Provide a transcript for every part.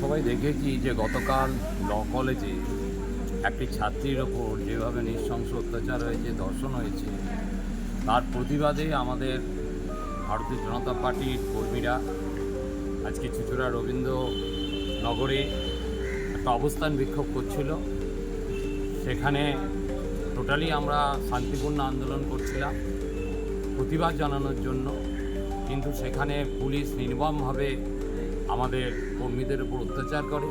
সবাই দেখেছি যে গতকাল ল কলেজে একটি ছাত্রীর ওপর যেভাবে নৃশংস অত্যাচার হয়েছে, ধর্ষণ হয়েছে, তার প্রতিবাদে আমাদের ভারতীয় জনতা পার্টির কর্মীরা আজকে চুচুড়া রবীন্দ্র নগরে একটা অবস্থান বিক্ষোভ করছিল। সেখানে টোটালি আমরা শান্তিপূর্ণ আন্দোলন করছিলাম, প্রতিবাদ জানানোর জন্য। কিন্তু সেখানে পুলিশ নির্মমভাবে আমাদের কর্মীদের উপর অত্যাচার করে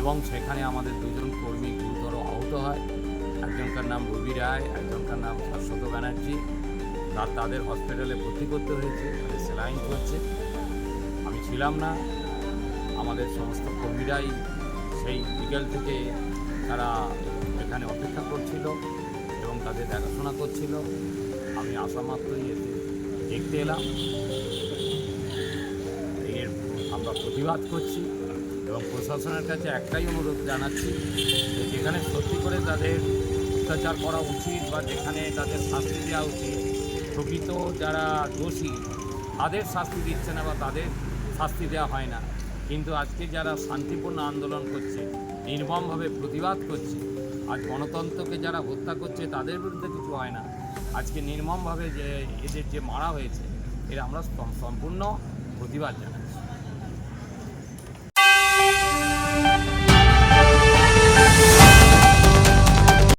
এবং সেখানে আমাদের দুজন কর্মী গুরুতর আহত হয়। একজনকার নাম রবি রায়, একজনকার নাম শাশ্বত ব্যানার্জি। তার তাদের হসপিটালে ভর্তি করতে হয়েছে, তাদের সেলাইন চলছে। আমি ছিলাম না, আমাদের সমস্ত কর্মীরাই সেই বিকেল থেকে তারা এখানে অপেক্ষা করছিল এবং তাদের দেখাশোনা করছিল। আমি আসা মাত্রই এতে দেখতে এলাম। প্রতিবাদ করছি এবং প্রশাসনের কাছে একটাই অনুরোধ জানাচ্ছি যে যেখানে সত্যি করে তাদের অত্যাচার করা উচিত বা যেখানে তাদের শাস্তি দেওয়া উচিত, প্রকৃত যারা দোষী, তাদের শাস্তি দিচ্ছে না বা তাদের শাস্তি দেওয়া হয় না। কিন্তু আজকে যারা শান্তিপূর্ণ আন্দোলন করছে, নির্মমভাবে প্রতিবাদ করছে, আজ গণতন্ত্রকে যারা হত্যা করছে, তাদের বিরুদ্ধে কিছু হয় না। আজকে নির্মমভাবে যে এদের যে মারা হয়েছে, এর আমরা সম্পূর্ণ প্রতিবাদ জানাচ্ছি।